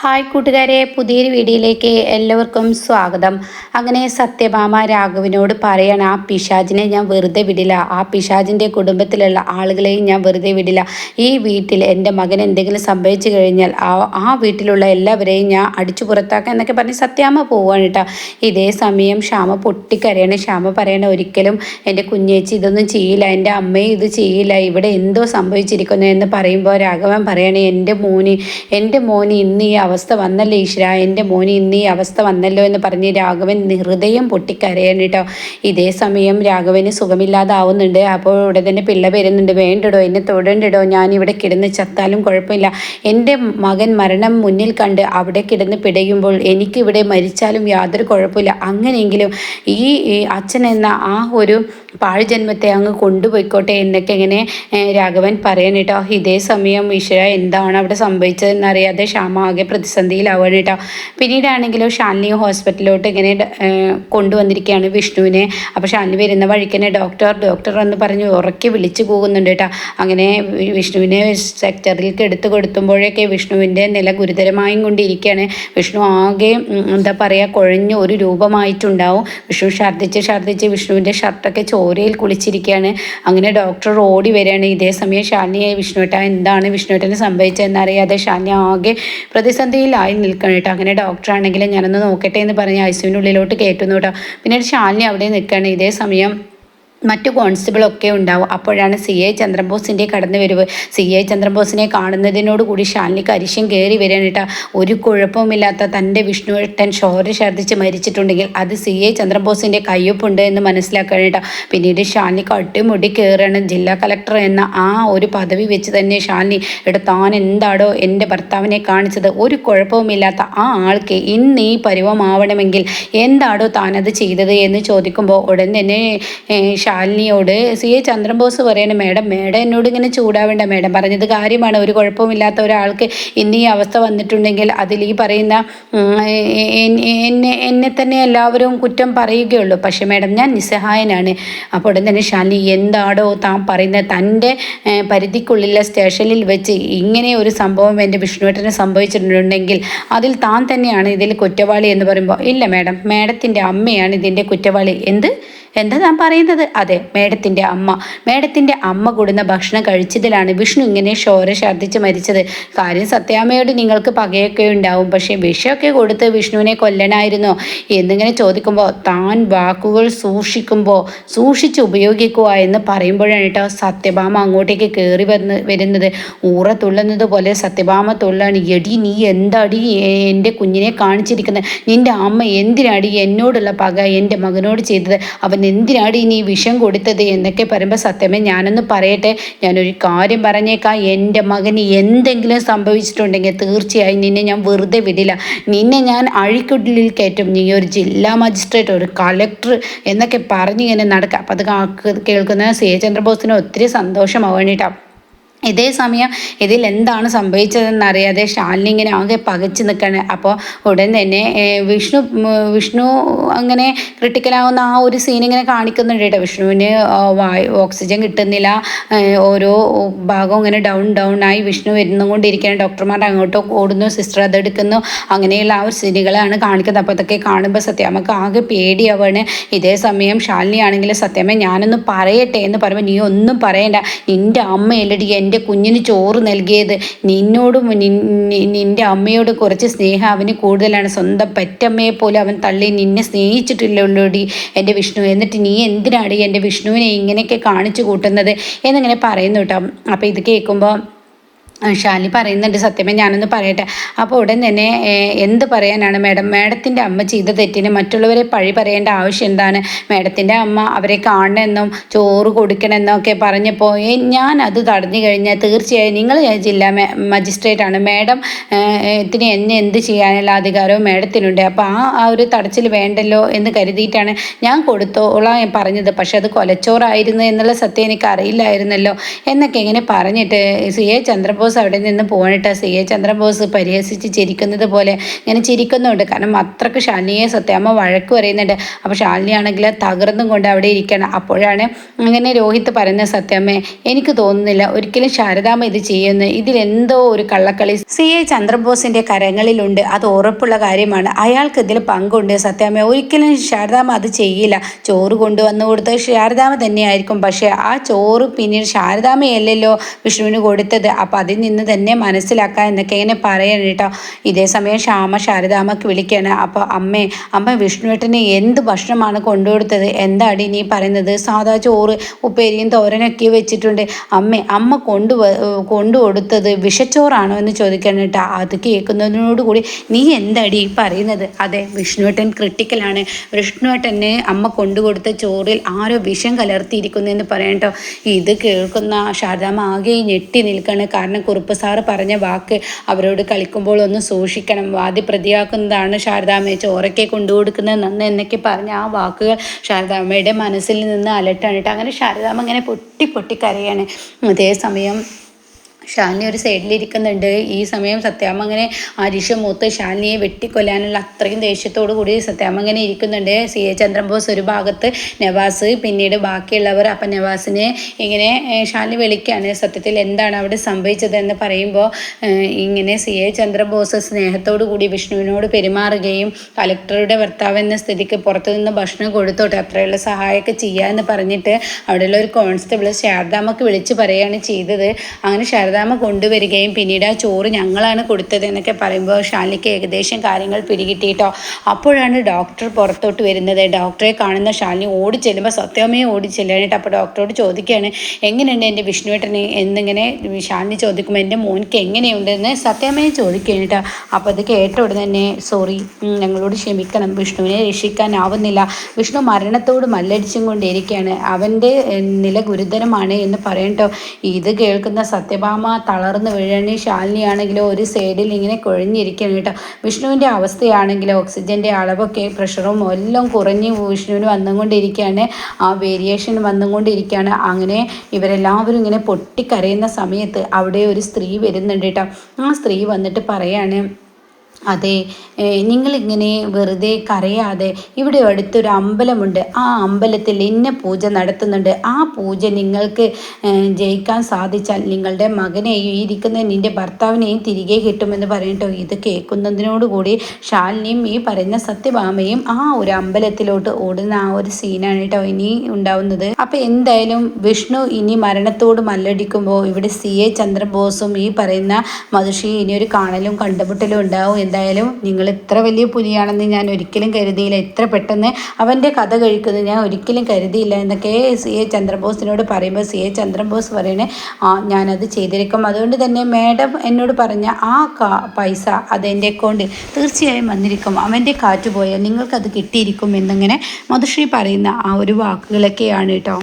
Hi കൂട്ടുകാരെ പുതിയൊരു വീഡിയോയിലേക്ക് എല്ലാവർക്കും സ്വാഗതം. അങ്ങനെ സത്യഭാമ രാഘവിനോട് പറയണം ആ പിശാജിനെ ഞാൻ വെറുതെ വിടില്ല. ആ പിശാജിന്റെ കുടുംബത്തിലുള്ള ആളുകളെയും ഞാൻ വെറുതെ വിടില്ല. ഈ വീട്ടിൽ എന്റെ മകൻ എന്തെങ്കിലും സംഭവിച്ചു കഴിഞ്ഞാൽ ആ ആ വീട്ടിലുള്ള എല്ലാവരെയും ഞാൻ അടിച്ചു പുറത്താക്കാം എന്നൊക്കെ പറഞ്ഞ് സത്യാമ്മ പോവാണ് കേട്ടോ. ഇതേ സമയം ശ്യാമ പൊട്ടിക്കരയണം. ശ്യാമ പറയണ ഒരിക്കലും എന്റെ കുഞ്ഞേച്ചി ഇതൊന്നും ചെയ്യില്ല. എന്റെ അമ്മയും ഇത് ചെയ്യില്ല. ഇവിടെ എന്തോ സംഭവിച്ചിരിക്കുന്നു എന്ന് പറയുമ്പോൾ രാഘവൻ പറയണേ എന്റെ മോന് എന്റെ മോന് ഇന്ന് ഈ അവസ്ഥ വന്നല്ലോ ഈശ്വര? എന്റെ മോന് ഇന്ന് ഈ അവസ്ഥ വന്നല്ലോ എന്ന് പറഞ്ഞ് രാഘവൻ ഹൃദയം പൊട്ടിക്കരയാണ് കേട്ടോ ഇതേ സമയം രാഘവന് സുഖമില്ലാതാവുന്നുണ്ട്. അപ്പോൾ ഇവിടെ തന്നെ പിള്ള വരുന്നുണ്ട്. വേണ്ടിടോ എന്നെ തൊടണ്ടടോ. ഞാനിവിടെ കിടന്ന് ചത്താലും കുഴപ്പമില്ല. എന്റെ മകൻ മരണം മുന്നിൽ കണ്ട് അവിടെ കിടന്ന് പിടയുമ്പോൾ എനിക്കിവിടെ മരിച്ചാലും യാതൊരു കുഴപ്പമില്ല. അങ്ങനെയെങ്കിലും ഈ അച്ഛൻ എന്ന ആ ഒരു പാഴ്ജന്മത്തെ അങ്ങ് കൊണ്ടുപോയിക്കോട്ടെ എന്നൊക്കെ ഇങ്ങനെ രാഘവൻ പറയണം കേട്ടോ ഇതേ സമയം ഈശ്വര എന്താണ് അവിടെ സംഭവിച്ചതെന്നറിയാതെ ക്ഷാമ ആകെ പ്രതിസന്ധിയിലാവുകയാണ് കേട്ടോ. പിന്നീടാണെങ്കിലും ഷാലിനി ഹോസ്പിറ്റലിലോട്ട് ഇങ്ങനെ കൊണ്ടുവന്നിരിക്കുകയാണ് വിഷ്ണുവിനെ. അപ്പോൾ ഷാലിനി വരുന്ന വഴിക്ക് തന്നെ ഡോക്ടർ ഡോക്ടർ എന്ന് പറഞ്ഞ് ഉറക്കി വിളിച്ചു പോകുന്നുണ്ട് കേട്ടോ. അങ്ങനെ വിഷ്ണുവിനെ സെക്ടറിലേക്ക് എടുത്തു കൊടുത്തുമ്പോഴൊക്കെ വിഷ്ണുവിന്റെ നില ഗുരുതരമായും കൊണ്ടിരിക്കുകയാണ്. വിഷ്ണു ആകെ എന്താ പറയുക കുഴഞ്ഞ് ഒരു രൂപമായിട്ടുണ്ടാവും. വിഷ്ണു ഛർദ്ദിച്ച് ഛർദ്ദിച്ച് വിഷ്ണുവിന്റെ ഷർട്ടൊക്കെ ചോരയിൽ കുളിച്ചിരിക്കുകയാണ്. അങ്ങനെ ഡോക്ടർ ഓടി വരികയാണ്. ഇതേ സമയം ഷാലിനിയെ വിഷ്ണുവേട്ട എന്താണ് വിഷ്ണുവേട്ടന് സംഭവിച്ചതെന്നറിയാതെ ഷാലിനി ആകെ പ്രതിസന്ധിയിലായി നിൽക്കണം കേട്ടോ. അങ്ങനെ ഡോക്ടറാണെങ്കിലും ഞാനൊന്ന് നോക്കട്ടെ എന്ന് പറഞ്ഞ് ഐസുവിനുള്ളിലോട്ട് കയറ്റുന്നു കേട്ടോ. പിന്നീട് ഷാലിനി അവിടെ നിൽക്കുകയാണ്. ഇതേ സമയം മറ്റു കോൺസ്റ്റബിളൊക്കെ ഉണ്ടാവും. അപ്പോഴാണ് സി എ ചന്ദ്രബോസിന്റെ കടന്നു വരുവ്. സി എ ചന്ദ്രബോസിനെ കാണുന്നതിനോടുകൂടി ഷാലിനിക്ക് അരിശം കയറി വരാനിട്ട ഒരു കുഴപ്പവുമില്ലാത്ത തന്റെ വിഷ്ണുവേട്ടൻ ഷോര ഛർദ്ദിച്ച് മരിച്ചിട്ടുണ്ടെങ്കിൽ അത് സി എ ചന്ദ്രബോസിന്റെ കയ്യൊപ്പുണ്ട് എന്ന് മനസ്സിലാക്കാനിട്ട പിന്നീട് ഷാലിനിക്ക് അട്ടിമുടി കയറണം ജില്ലാ കളക്ടർ എന്ന ആ ഒരു പദവി വെച്ച് തന്നെ ഷാലിനി ഇവിടെ താൻ എന്താടോ എന്റെ ഭർത്താവിനെ കാണിച്ചത്? ഒരു കുഴപ്പവുമില്ലാത്ത ആ ആൾക്ക് ഇന്ന് ഈ പരുവമാവണമെങ്കിൽ എന്താടോ താനത് ചെയ്തത് എന്ന് ചോദിക്കുമ്പോൾ ഉടൻ തന്നെ ശാലിനിയോട് സി എ ചന്ദ്രബോസ് പറയണ മേഡം മേഡം എന്നോട് ഇങ്ങനെ ചൂടാവേണ്ട മേഡം. പറഞ്ഞത് കാര്യമാണ്. ഒരു കുഴപ്പമില്ലാത്ത ഒരാൾക്ക് ഇന്ന് ഈ അവസ്ഥ വന്നിട്ടുണ്ടെങ്കിൽ അതിൽ ഈ പറയുന്ന എന്നെ എന്നെ തന്നെ എല്ലാവരും കുറ്റം പറയുകയുള്ളൂ. പക്ഷെ മേഡം ഞാൻ നിസ്സഹായനാണ്. അപ്പോൾ ഉടൻ തന്നെ ശാലിനി എന്താടോ താൻ പറയുന്നത് തന്റെ പരിധിക്കുള്ളിലെ സ്റ്റേഷനിൽ വെച്ച് ഇങ്ങനെ ഒരു സംഭവം എന്റെ വിഷ്ണുവേട്ടന് സംഭവിച്ചിട്ടുണ്ടെങ്കിൽ അതിൽ താൻ തന്നെയാണ് ഇതിൽ കുറ്റവാളി എന്ന് പറയുമ്പോൾ ഇല്ല മേഡം. മേഡത്തിന്റെ അമ്മയാണ് ഇതിന്റെ കുറ്റവാളി. എന്ത്? എന്താ ഞാൻ പറയുന്നത്? അതെ മേഡത്തിന്റെ അമ്മ. മേഡത്തിന്റെ അമ്മ കൂടുന്ന ഭക്ഷണം കഴിച്ചതിലാണ് വിഷ്ണു ഇങ്ങനെ ഷോര ഛർദ്ദിച്ച് മരിച്ചത്. കാര്യം സത്യാമ്മയോട് നിങ്ങൾക്ക് പകയൊക്കെ ഉണ്ടാവും. പക്ഷേ വിഷമൊക്കെ കൊടുത്ത് വിഷ്ണുവിനെ കൊല്ലനായിരുന്നോ എന്നിങ്ങനെ ചോദിക്കുമ്പോൾ താൻ വാക്കുകൾ സൂക്ഷിക്കുമ്പോൾ സൂക്ഷിച്ച് ഉപയോഗിക്കുക എന്ന് പറയുമ്പോഴാണ് കേട്ടോ സത്യഭാമ അങ്ങോട്ടേക്ക് കയറി വന്ന് വരുന്നത്. ഊറ തുള്ളുന്നത് പോലെ സത്യഭാമ തുള്ളാണ്. എടി നീ എന്താടി എന്റെ കുഞ്ഞിനെ കാണിച്ചിരിക്കുന്നത് നിന്റെ അമ്മ എന്തിനാടി എന്നോടുള്ള പക എന്റെ മകനോട് ചെയ്തത്? അവൻ അവൻ എന്തിനാണ് ഇനി വിഷം കൊടുത്തത് എന്നൊക്കെ പറയുമ്പോൾ സത്യമേ ഞാനൊന്ന് പറയട്ടെ. ഞാനൊരു കാര്യം പറഞ്ഞേക്കാം. എന്റെ മകന് എന്തെങ്കിലും സംഭവിച്ചിട്ടുണ്ടെങ്കിൽ തീർച്ചയായും നിന്നെ ഞാൻ വെറുതെ വിടില്ല. നിന്നെ ഞാൻ അഴിക്കുള്ളിൽ കയറ്റും. നീ ഒരു ജില്ലാ മജിസ്ട്രേറ്റ് ഒരു കളക്ടർ എന്നൊക്കെ പറഞ്ഞിങ്ങനെ നടക്കുക. അപ്പം അത് കേൾക്കുന്ന സി എ ചന്ദ്രബോസിന് ഒത്തിരി സന്തോഷമാവണം കേട്ടോ ഇതേ സമയം ഇതിൽ എന്താണ് സംഭവിച്ചതെന്നറിയാതെ ശാലിനി ഇങ്ങനെ ആകെ പകച്ചു നിൽക്കണേ അപ്പോൾ ഉടൻ തന്നെ വിഷ്ണു വിഷ്ണു അങ്ങനെ ക്രിട്ടിക്കലാവുന്ന ആ ഒരു സീൻ ഇങ്ങനെ കാണിക്കുന്നുണ്ട് കേട്ടോ. വിഷ്ണുവിന് വായു ഓക്സിജൻ കിട്ടുന്നില്ല. ഓരോ ഭാഗവും ഇങ്ങനെ ഡൗൺ ഡൗൺ ആയി വിഷ്ണു വരുന്നുകൊണ്ടിരിക്കുകയാണ്. ഡോക്ടർമാർ അങ്ങോട്ടോ ഓടുന്നു സിസ്റ്റർ അതെടുക്കുന്നു അങ്ങനെയുള്ള ആ ഒരു സീനുകളാണ് കാണിക്കുന്നത്. അപ്പോൾ അതൊക്കെ കാണുമ്പോൾ സത്യം നമുക്ക് ആകെ പേടിയാവാണ് ഇതേ സമയം ശാലിനി ആണെങ്കിൽ സത്യമേ ഞാനൊന്ന് പറയട്ടെ എന്ന് പറയുമ്പോൾ നീ ഒന്നും പറയണ്ട. നിന്റെ അമ്മയല്ലടി എന്റെ കുഞ്ഞിന് ചോറ് നൽകിയത് നിന്നോടും നിന്റെ അമ്മയോട് കുറച്ച് സ്നേഹം അവന് കൂടുതലാണ്. സ്വന്തം പെറ്റമ്മയെ പോലെ അവൻ തള്ളി നിന്നെ സ്നേഹിച്ചിട്ടില്ലല്ലോടി എന്റെ വിഷ്ണു. എന്നിട്ട് നീ എന്തിനാടി എന്റെ വിഷ്ണുവിനെ ഇങ്ങനെയൊക്കെ കാണിച്ചു കൂട്ടുന്നത്? എന്നിങ്ങനെ പറയുന്നു കേട്ടോ. അപ്പോൾ ഇത് കേൾക്കുമ്പോൾ ഷാലി പറയുന്നുണ്ട് സത്യമേ ഞാനൊന്ന് പറയട്ടെ. അപ്പോൾ ഉടൻ തന്നെ എന്ത് പറയാനാണ് മാഡം? മാഡത്തിന്റെ അമ്മ ചെയ്ത തെറ്റിന് മറ്റുള്ളവരെ പഴി പറയേണ്ട ആവശ്യം എന്താണ്? മാഡത്തിന്റെ അമ്മ അവരെ കാണണമെന്നും ചോറ് കൊടുക്കണമെന്നൊക്കെ പറഞ്ഞപ്പോൾ ഞാൻ അത് തടഞ്ഞു കഴിഞ്ഞാൽ തീർച്ചയായും നിങ്ങൾ ജില്ലാ മജിസ്ട്രേറ്റ് ആണ് മാഡം ത്തിന് എന്നെ എന്ത് ചെയ്യാനുള്ള അധികാരവും മാഡത്തിനുണ്ട്. അപ്പോൾ ആ ആ ഒരു തടച്ചിൽ വേണ്ടല്ലോ എന്ന് കരുതിയിട്ടാണ് ഞാൻ കൊടുത്തോളാം പറഞ്ഞത്. പക്ഷേ അത് കൊലച്ചോറായിരുന്നു എന്നുള്ള സത്യം എനിക്ക് അറിയില്ലായിരുന്നല്ലോ എന്നൊക്കെ ഇങ്ങനെ പറഞ്ഞിട്ട് സി എ ചന്ദ്രബോസ് ചന്ദ്രബോസ് അവിടെ നിന്ന് പോകണിട്ട് സി എ ചന്ദ്രബോസ് പരിഹസിച്ച് ചിരിക്കുന്നത് പോലെ ഇങ്ങനെ ചിരിക്കുന്നുണ്ട്. കാരണം അത്രയ്ക്ക് ശാലിനിയെ സത്യാമ്മ വഴക്ക് പറയുന്നുണ്ട്. അപ്പോൾ ശാലിനി ആണെങ്കിൽ തകർന്നും കൊണ്ട് അവിടെ ഇരിക്കണം. അപ്പോഴാണ് അങ്ങനെ രോഹിത് പറയുന്ന സത്യാമ്മേ എനിക്ക് തോന്നുന്നില്ല ഒരിക്കലും ശാരദാമ്മ ഇത് ചെയ്യുന്നു ഇതിലെന്തോ ഒരു കള്ളക്കളി. സി എ ചന്ദ്രബോസിന്റെ കരങ്ങളിലുണ്ട്. അത് ഉറപ്പുള്ള കാര്യമാണ്. അയാൾക്ക് ഇതിൽ പങ്കുണ്ട്. സത്യാമ്മ ഒരിക്കലും ശാരദാമ്മ അത് ചെയ്യില്ല. ചോറ് കൊണ്ടുവന്നു കൊടുത്തത് ശാരദാമ്മ തന്നെയായിരിക്കും. പക്ഷേ ആ ചോറ് പിന്നീട് ശാരദാമ്മയല്ലല്ലോ വിഷ്ണുവിന് കൊടുത്തത്. അപ്പം നിന്ന് തന്നെ മനസ്സിലാക്കുക എന്നൊക്കെ ഇങ്ങനെ പറയണം കേട്ടോ. ഇതേ സമയം ശ്യാമ ശാരദാമ്മക്ക് വിളിക്കുകയാണ് അപ്പോൾ അമ്മേ അമ്മ വിഷ്ണുവേട്ടന് എന്ത് ഭക്ഷണമാണ് കൊണ്ടുകൊടുത്തത്? എന്താടി നീ പറയുന്നത്? സാധാ ചോറ് ഉപ്പേരിയും തോരനൊക്കെ വെച്ചിട്ടുണ്ട്. അമ്മേ അമ്മ കൊണ്ടു കൊണ്ടു കൊടുത്തത് വിഷച്ചോറാണോ എന്ന് ചോദിക്കണം കേട്ടോ. അത് കേൾക്കുന്നതിനോടുകൂടി നീ എന്താടി പറയുന്നത്? അതെ വിഷ്ണുവേട്ടൻ ക്രിട്ടിക്കലാണ് വിഷ്ണുവേട്ടന് അമ്മ കൊണ്ടുകൊടുത്ത ചോറിൽ ആരോ വിഷം കലർത്തിയിരിക്കുന്നു എന്ന് പറയണം കേട്ടോ. ഇത് കേൾക്കുന്ന ശാരദാമ്മ ആകെ ഞെട്ടി നിൽക്കുകയാണ് കാരണം കുറുപ്പ് സാറ് പറഞ്ഞ വാക്ക് അവരോട് കളിക്കുമ്പോൾ ഒന്ന് സൂക്ഷിക്കണം. വാദി പ്രതിയാക്കുന്നതാണ് ശാരദാമ്മയെ ചോറൊക്കെ കൊണ്ടുകൊടുക്കുന്നത്. നന്ന് എന്നൊക്കെ പറഞ്ഞ ആ വാക്കുകൾ ശാരദാമ്മയുടെ മനസ്സിൽ നിന്ന് അലട്ടാനിട്ട് അങ്ങനെ ശാരദാമ്മ ഇങ്ങനെ പൊട്ടി പൊട്ടി കരയാണ് അതേസമയം ശാലിനി ഒരു സൈഡിലിരിക്കുന്നുണ്ട്. ഈ സമയം സത്യാമ്മ അങ്ങനെ അരിഷ മൂത്ത് ഷാനിയെ വെട്ടിക്കൊല്ലാനുള്ള അത്രയും ദേഷ്യത്തോടു കൂടി സത്യാമ്മ അങ്ങനെ ഇരിക്കുന്നുണ്ട്. സി എ ചന്ദ്രബോസ് ഒരു ഭാഗത്ത് നവാസ് പിന്നീട് ബാക്കിയുള്ളവർ. അപ്പം നവാസിനെ ഇങ്ങനെ ഷാനി വിളിക്കുകയാണ് സത്യത്തിൽ എന്താണ് അവിടെ സംഭവിച്ചതെന്ന് പറയുമ്പോൾ ഇങ്ങനെ സി എ ചന്ദ്രബോസ് സ്നേഹത്തോടു കൂടി വിഷ്ണുവിനോട് പെരുമാറുകയും കലക്ടറുടെ ഭർത്താവ് എന്ന സ്ഥിതിക്ക് പുറത്തു നിന്ന് ഭക്ഷണം കൊടുത്തോട്ടെ അത്രയുള്ള സഹായമൊക്കെ ചെയ്യാമെന്ന് പറഞ്ഞിട്ട് അവിടെയുള്ള ഒരു കോൺസ്റ്റബിൾ ശാരദാമ്മക്ക് വിളിച്ച് പറയുകയാണ് ചെയ്തത്. അങ്ങനെ ശാരദ ശാരദാമ്മ കൊണ്ടുവരികയും പിന്നീട് ആ ചോറ് ഞങ്ങളാണ് കൊടുത്തത് എന്നൊക്കെ പറയുമ്പോൾ ഷാലിക്ക് ഏകദേശം കാര്യങ്ങൾ പിടികിട്ടിയിട്ടോ അപ്പോഴാണ് ഡോക്ടർ പുറത്തോട്ട് വരുന്നത്. ഡോക്ടറെ കാണുന്ന ഷാലിനി ഓടി ചെല്ലുമ്പോൾ സത്യമേ ഓടി ചെല്ലാനായിട്ട് അപ്പോൾ ഡോക്ടറോട് ചോദിക്കുകയാണ് എങ്ങനെയുണ്ട് എന്റെ വിഷ്ണുവേട്ടന്? എന്നിങ്ങനെ ഷാലിനി ചോദിക്കുമ്പോൾ എന്റെ മോനിക്ക് എങ്ങനെയുണ്ടെന്ന്? സത്യമേ ചോദിക്കുകയാണ് കേട്ടോ. അപ്പോൾ അത് കേട്ട ഉടനെ തന്നെ സോറി ഞങ്ങളോട് ക്ഷമിക്കണം. വിഷ്ണുവിനെ രക്ഷിക്കാനാവുന്നില്ല. വിഷ്ണു മരണത്തോട് മല്ലടിച്ചും കൊണ്ടിരിക്കുകയാണ് അവന്റെ നില ഗുരുതരമാണ് എന്ന് പറയണ്ടോ ഇത് കേൾക്കുന്ന സത്യഭാമ തളർന്ന് വീഴണി ശാലിനിയാണെങ്കിലോ ഒരു സൈഡിൽ ഇങ്ങനെ കുഴഞ്ഞിരിക്കണം കേട്ടോ. വിഷ്ണുവിന്റെ അവസ്ഥയാണെങ്കിലോ ഓക്സിജന്റെ അളവൊക്കെ പ്രഷറും എല്ലാം കുറഞ്ഞ് വിഷ്ണുവിന് വന്നുകൊണ്ടിരിക്കുകയാണ്. ആ വേരിയേഷൻ വന്നുകൊണ്ടിരിക്കുകയാണ്. അങ്ങനെ ഇവരെല്ലാവരും ഇങ്ങനെ പൊട്ടിക്കരയുന്ന സമയത്ത് അവിടെ ഒരു സ്ത്രീ വരുന്നുണ്ട് കേട്ടോ. ആ സ്ത്രീ വന്നിട്ട് പറയാണ് അതെ നിങ്ങളിങ്ങനെ വെറുതെ കരയാതെ ഇവിടെ അടുത്തൊരു അമ്പലമുണ്ട്. ആ അമ്പലത്തിൽ ഇന്ന പൂജ നടത്തുന്നുണ്ട്. ആ പൂജ നിങ്ങൾക്ക് ജയിക്കാൻ സാധിച്ചാൽ നിങ്ങളുടെ മകനെയും ഇരിക്കുന്ന നിന്റെ ഭർത്താവിനെയും തിരികെ കിട്ടുമെന്ന് പറഞ്ഞിട്ടോ ഇത് കേൾക്കുന്നതിനോടുകൂടി ശാലിനിയും ഈ പറയുന്ന സത്യഭാമയും ആ ഒരു അമ്പലത്തിലോട്ട് ഓടുന്ന ആ ഒരു സീനാണ് കേട്ടോ ഇനി ഉണ്ടാവുന്നത്. അപ്പോൾ എന്തായാലും വിഷ്ണു ഇനി മരണത്തോട് മല്ലടിക്കുമ്പോൾ ഇവിടെ സി എ ചന്ദ്രബോസും ഈ പറയുന്ന മധുഷി ഇനി ഒരു കാണലും കണ്ടുമുട്ടലും ഉണ്ടാവും എന്തായാലും നിങ്ങൾ ഇത്ര വലിയ പുലിയാണെന്ന് ഞാൻ ഒരിക്കലും കരുതിയില്ല. ഇത്ര പെട്ടെന്ന് അവന്റെ കഥ കഴിക്കുന്നത് ഞാൻ ഒരിക്കലും കരുതിയില്ല എന്നൊക്കെ സി എ ചന്ദ്രബോസിനോട് പറയുമ്പോൾ സി എ ചന്ദ്രബോസ് പറയണേ ആ ഞാനത് ചെയ്തിരിക്കും. അതുകൊണ്ട് തന്നെ മാഡം എന്നോട് പറഞ്ഞ ആ കാ പൈസ അതെന്റെ അക്കൗണ്ടിൽ തീർച്ചയായും വന്നിരിക്കും. അവന്റെ കാറ്റുപോയാൽ നിങ്ങൾക്കത് കിട്ടിയിരിക്കും എന്നിങ്ങനെ മധുശ്രീ പറയുന്ന ആ ഒരു വാക്കുകളൊക്കെയാണ് കേട്ടോ.